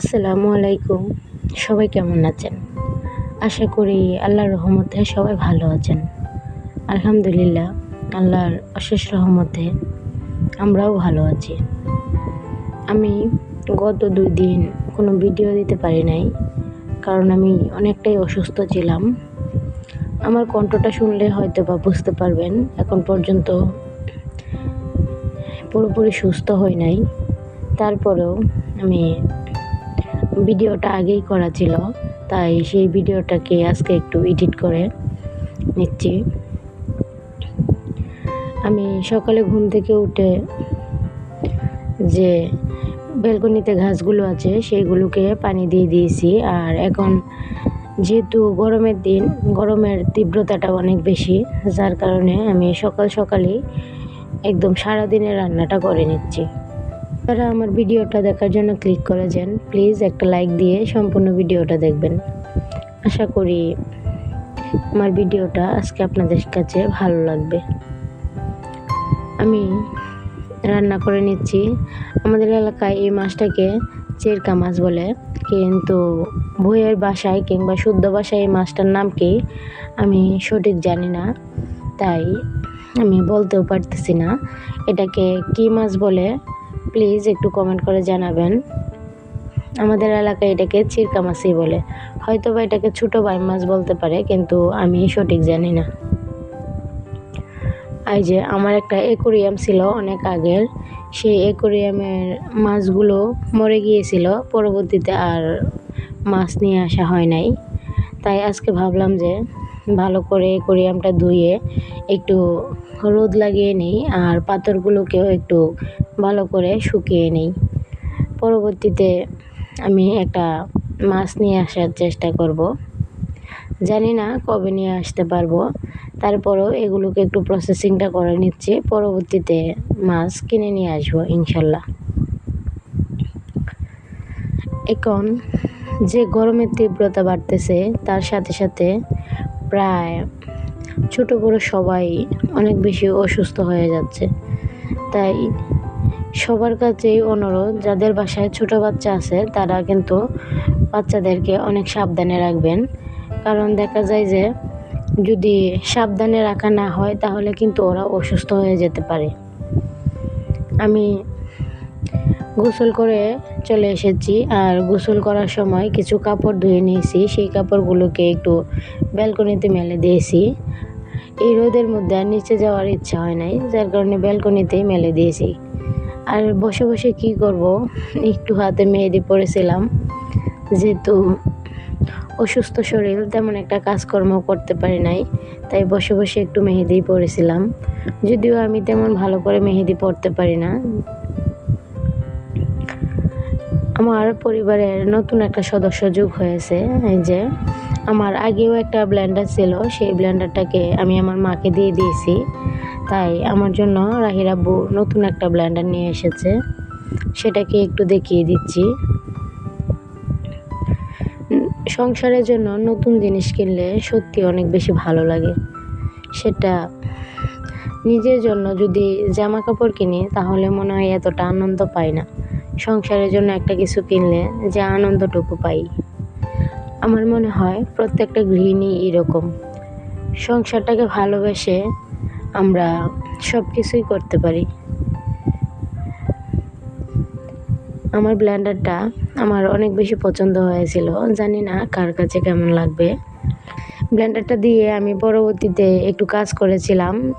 আসসালামু আলাইকুম। সবাই কেমন আছেন? আশা করি আল্লাহর রহমতে সবাই ভালো আছেন। আলহামদুলিল্লাহ, আল্লাহর অশেষ রহমতে আমরাও ভালো আছি। আমি গত দুই দিন কোনো ভিডিও দিতে পারি নাই, কারণ আমি অনেকটাই অসুস্থ ছিলাম। আমার কণ্ঠটা শুনলে হয়তো বা বুঝতে পারবেন, এখন পর্যন্ত পুরোপুরি সুস্থ হই নাই। তারপরেও আমি ভিডিওটা আগেই করা ছিল, তাই সেই ভিডিওটাকে আজকে একটু এডিট করে নিচ্ছি। আমি সকালে ঘুম থেকে উঠে যে বেলকনিতে ঘাসগুলো আছে সেইগুলোকে পানি দিয়ে দিয়েছি। আর এখন যেহেতু গরমের দিন, গরমের তীব্রতাটা অনেক বেশি, যার কারণে আমি সকাল সকালেই একদম সারাদিনের রান্নাটা করে নিচ্ছি। যারা আমার ভিডিওটা দেখার জন্য ক্লিক করেছেন প্লিজ একটা লাইক দিয়ে সম্পূর্ণ ভিডিওটা দেখবেন। আশা করি আমার ভিডিওটা আজকে আপনাদের কাছে ভালো লাগবে। আমি রান্না করে নিচ্ছি। আমাদের এলাকায় এই মাছটাকে চেরকা মাছ বলে। কিন্তু বইয়ের বাসায় কিংবা শুদ্ধ বাসায় এই মাছটার নাম কি, আমি সঠিক জানি না। তাই আমি বলতেও পারতেছি না। এটাকে কী মাছ বলে? প্লিজ একটু কমেন্ট করে জানাবেন। আমাদের এলাকায় এটাকে চিরকা মাছই বলে। হয়তো বা এটাকে ছোটো বাই মাছ বলতে পারে, কিন্তু আমি সঠিক জানি না। এই যে আমার একটা একুরিয়াম ছিল অনেক আগের। সেই একুরিয়ামের মাছগুলো মরে গিয়েছিল। পরবর্তীতে আর মাছ নিয়ে আসা হয় নাই। তাই আজকে ভাবলাম যে ভালো করে একুরিয়ামটা ধুয়ে একটু রোদ লাগিয়ে নিই আর পাথরগুলোকেও একটু ভালো করে শুকিয়ে নিই। পরবর্তীতে আমি একটা মাছ নিয়ে আসার চেষ্টা করব। জানি না কবে নিয়ে আসতে পারব। তারপরেও এগুলোকে একটু প্রসেসিংটা করে নিচ্ছি। পরবর্তীতে মাছ কিনে নিয়ে আসব, ইনশাল্লাহ। এখন যে গরমের তীব্রতা বাড়তেছে, তার সাথে সাথে প্রায় ছোট বড় সবাই অনেক বেশি অসুস্থ হয়ে যাচ্ছে। তাই সবার কাছেই অনুরোধ, যাদের বাসায় ছোট বাচ্চা আছে, তারা কিন্তু বাচ্চাদেরকে অনেক সাবধানে রাখবেন। কারণ দেখা যায় যে, যদি সাবধানে রাখা না হয়, তাহলে কিন্তু ওরা অসুস্থ হয়ে যেতে পারে। আমি গোসল করে চলে এসেছি আর গোসল করার সময় কিছু কাপড় ধুয়ে নিয়েছি। সেই কাপড়গুলোকে একটু ব্যালকনিতে মেলে দিয়েছি। এই রোদের মধ্যে আর নিচে যাওয়ার ইচ্ছা হয় নাই, যার কারণে ব্যালকনিতেই মেলে দিয়েছি। আর বসে বসে কি করব? একটু হাতে মেহেদি পড়েছিলাম যেহেতু অসুস্থ শরীর, তেমন একটা কাজকর্ম করতে পারি নাই, তাই বসে বসে একটু মেহেদি পড়েছিলাম যদিও আমি তেমন ভালো করে মেহেদি পড়তে পারি না আমার পরিবারের নতুন একটা সদস্য যোগ হয়েছে, এই যে আমার আগেও একটা ব্লেন্ডার ছিল, সেই ব্লেন্ডারটাকে আমি আমার মাকে দিয়ে দিয়েছি। তাই আমার জন্য রাহির আব্বু নতুন একটা ব্লেন্ডার নিয়ে এসেছে, সেটাকে একটু দেখিয়ে দিচ্ছি। সংসারের জন্য নতুন জিনিস কিনলে সত্যি অনেক বেশি ভালো লাগে। সেটা নিজের জন্য যদি জামা কাপড় কিনি, তাহলে মনে হয় এতটা আনন্দ পাই না। সংসারের জন্য একটা কিছু কিনলে যে আনন্দটুকু পাই। আমার মনে হয় প্রত্যেকটা গৃহিণী এরকম। সংসারটাকে ভালোবেসে আমরা সব কিছুই করতে পারি। আমার ব্ল্যান্ডারটা আমার অনেক বেশি পছন্দ হয়েছিল। জানি না কার কাছে কেমন লাগবে। ব্ল্যান্ডারটা দিয়ে আমি পরবর্তীতে একটু কাজ করেছিলাম।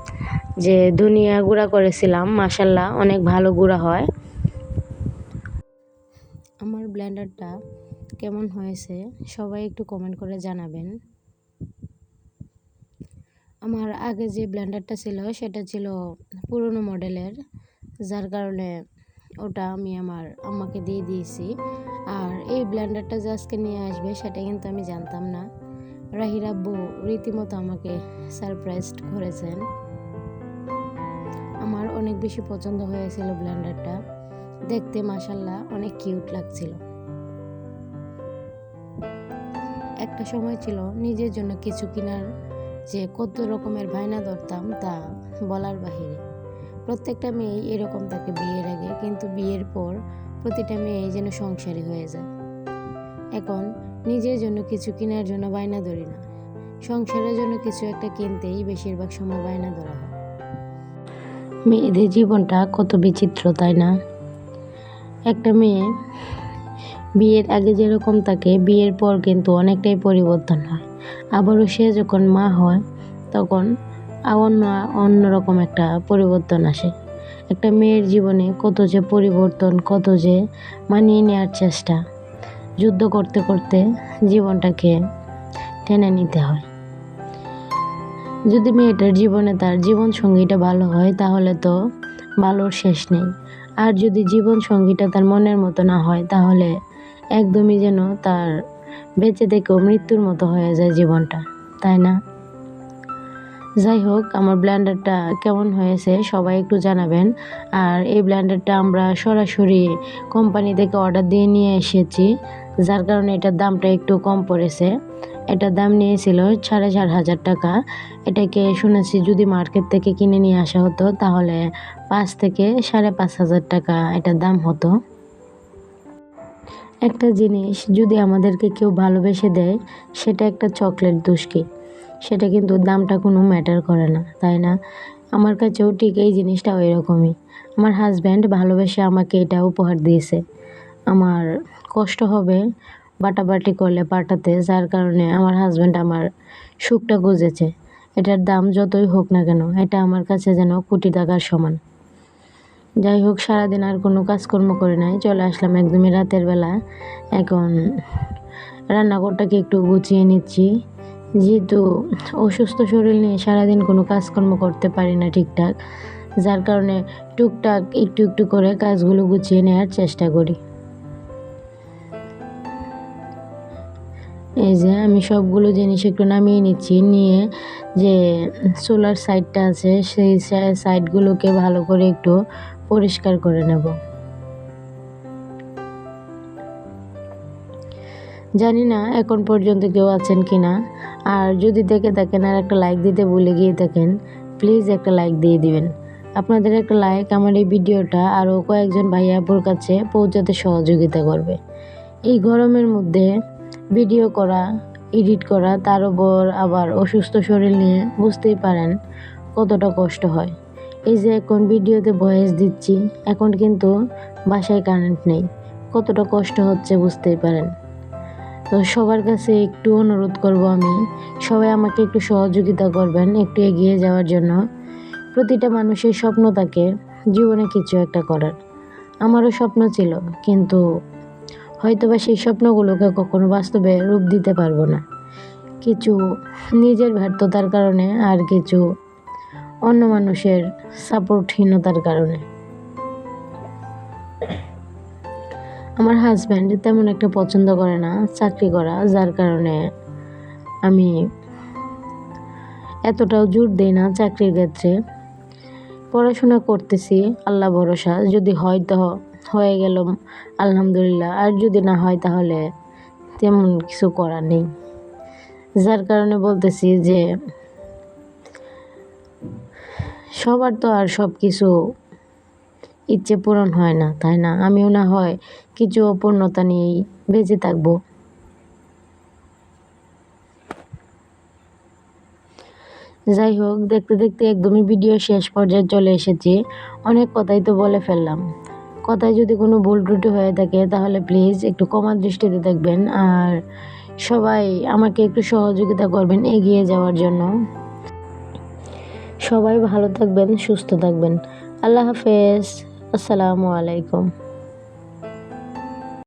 যে ধনিয়া গুঁড়া করেছিলাম। মাসাল্লাহ অনেক ভালো গুঁড়া হয়। আমার ব্লেন্ডারটা কেমন হয়েছে সবাই একটু কমেন্ট করে জানাবেন। আমার আগে যে ব্লেন্ডারটা ছিল সেটা ছিল পুরনো মডেলের, যার কারণে ওটা আমি আমার আম্মাকে দিয়ে দিয়েছি। আর এই ব্লেন্ডারটা যে আজকে নিয়ে আসবে সেটা কিন্তু আমি জানতাম না। রাহির আব্বু রীতিমতো আমাকে সারপ্রাইজ করেছেন। আমার অনেক বেশি পছন্দ হয়েছিল ব্লেন্ডারটা দেখতে মাসাল্লাহ অনেক কিউট লাগছিল। একটা সময় ছিল নিজের জন্য কিছু কেনার যে কত রকমের বায়না ধরতাম তা বলার বাহিরে। প্রত্যেকটা মেয়ে এরকম থাকে বিয়ের আগে কিন্তু বিয়ের পর প্রতিটা মেয়ে যেন সংসারী হয়ে যায়। এখন নিজের জন্য কিছু কেনার জন্য বায়না ধরি না। সংসারের জন্য কিছু একটা কিনতেই বেশিরভাগ সময় বায়না ধরা হয়। মেয়েদের জীবনটা কত বিচিত্র, তাই না? একটা মেয়ে, বিয়ের আগে যেরকম থাকে, বিয়ের পর কিন্তু অনেকটাই পরিবর্তন হয়। আবারও সে যখন মা হয়, তখন অন্য অন্যরকম একটা পরিবর্তন আসে। একটা মেয়ের জীবনে কত যে পরিবর্তন, কত যে মানিয়ে নেওয়ার চেষ্টা, যুদ্ধ করতে করতে জীবনটাকে টেনে নিতে হয়। যদি মেয়েটার জীবনে তার জীবন সঙ্গীটা ভালো হয়, তাহলে তো ভালোর শেষ নেই। আর যদি জীবন সঙ্গীটা তার মনের মতো না হয়, তাহলে একদমই যেন তার বেঁচে থেকেও মৃত্যুর মতো হয়ে যায় জীবনটা, তাই না? যাই হোক, আমার ব্ল্যান্ডারটা কেমন হয়েছে সবাই একটু জানাবেন। আর এই ব্ল্যান্ডারটা আমরা সরাসরি কোম্পানি থেকে অর্ডার দিয়ে নিয়ে এসেছি, যার কারণে এটার দামটা একটু কম পড়েছে। এটার দাম নিয়েছিল সাড়ে চার হাজার টাকা। এটাকে শুনেছি যদি মার্কেট থেকে কিনে নিয়ে আসা হতো, তাহলে পাঁচ থেকে সাড়ে পাঁচ হাজার টাকা এটার দাম হতো। একটা জিনিস যদি আমাদেরকে কেউ ভালোবেসে দেয়, সেটা একটা চকলেট দুষ্কি সেটা কিন্তু দামটা কোনো ম্যাটার করে না, তাই না? আমার কাছেও ঠিক এই জিনিসটা ওই রকমই আমার হাজব্যান্ড ভালোবেসে আমাকে এটা উপহার দিয়েছে। আমার কষ্ট হবে বাটাবাটি করলে পাঠাতে যার কারণে আমার হাজব্যান্ড আমার সুখটা গুজেছে। এটার দাম যতই হোক না কেন, এটা আমার কাছে যেন কোটি টাকার সমান। যাই হোক, সারাদিন আর কোনো কাজকর্ম করে নাই, চলে আসলাম একদমই রাতের বেলা। এখন রান্নাঘরটাকে একটু গুছিয়ে নিচ্ছি। যেহেতু অসুস্থ শরীর নিয়ে সারাদিন কোনো কাজকর্ম করতে পারি না ঠিকঠাক, যার কারণে টুকটাক একটু একটু করে কাজগুলো গুছিয়ে নেওয়ার চেষ্টা করি। এই যে আমি সবগুলো জিনিস একটু নামিয়ে নিচ্ছি, নিয়ে যে সোলার সাইডটা আছে, সেই সাইডগুলোকে ভালো করে একটু পরিষ্কার করে নেব। জানি না এখন পর্যন্ত কেউ আছেন কি না আর যদি দেখে থাকেন আর একটা লাইক দিতে ভুলে গিয়ে থাকেন প্লিজ একটা লাইক দিয়ে দিবেন। আপনাদের একটা লাইক আমার এই ভিডিওটা আরও কয়েকজন ভাইয়াপুর কাছে পৌঁছাতে সহযোগিতা করবে। এই গরমের মধ্যে ভিডিও করা, এডিট করা তার উপর আবার অসুস্থ শরীর নিয়ে বুঝতেই পারেন কতটা কষ্ট হয়। এই যে এখন ভিডিওতে ভয়েস দিচ্ছি, এখন কিন্তু বাসায় কারেন্ট নেই, কতটা কষ্ট হচ্ছে বুঝতেই পারেন। তো সবার কাছে একটু অনুরোধ করব আমি, সবাই আমাকে একটু সহযোগিতা করবেন, একটু এগিয়ে যাওয়ার জন্য। প্রতিটা মানুষের স্বপ্ন থাকে, জীবনে কিছু একটা করার। আমারও স্বপ্ন ছিল, কিন্তু হয়তোবা সেই স্বপ্নগুলোকে কখনো বাস্তবে রূপ দিতে পারব না। কিছু নিজের ব্যর্থতার কারণে আর কিছু অন্য মানুষের সাপোর্টহীনতার কারণে। আমার হাজব্যান্ড তেমন একটা পছন্দ করে না, চাকরি করা, যার কারণে আমি এতটাও জোর দিই না চাকরির ক্ষেত্রে। পড়াশোনা করতেছি, আল্লাহ ভরসা, যদি হয় তো হয়ে গেল, আলহামদুলিল্লাহ। আর যদি না হয় তাহলে তেমন কিছু করার নেই। যার কারণে বলতেছি যে সবার তো আর সব কিছু ইচ্ছে পূরণ হয় না, তাই না? আমিও না হয় কিছু অপূর্ণতা নিয়েই বেঁচে থাকব। যাই হোক, দেখতে দেখতে একদমই ভিডিও শেষ পর্যায়ে চলে এসেছি। অনেক কথাই তো বলে ফেললাম। কথায় যদি কোনো ভুল ত্রুটি হয়ে থাকে, তাহলে প্লিজ একটু কমা দৃষ্টিতে দেখবেন। আর সবাই আমাকে একটু সহযোগিতা করবেন এগিয়ে যাওয়ার জন্য। সবাই ভালো থাকবেন, সুস্থ থাকবেন। আল্লাহ হাফেজ। আসসালামু আলাইকুম।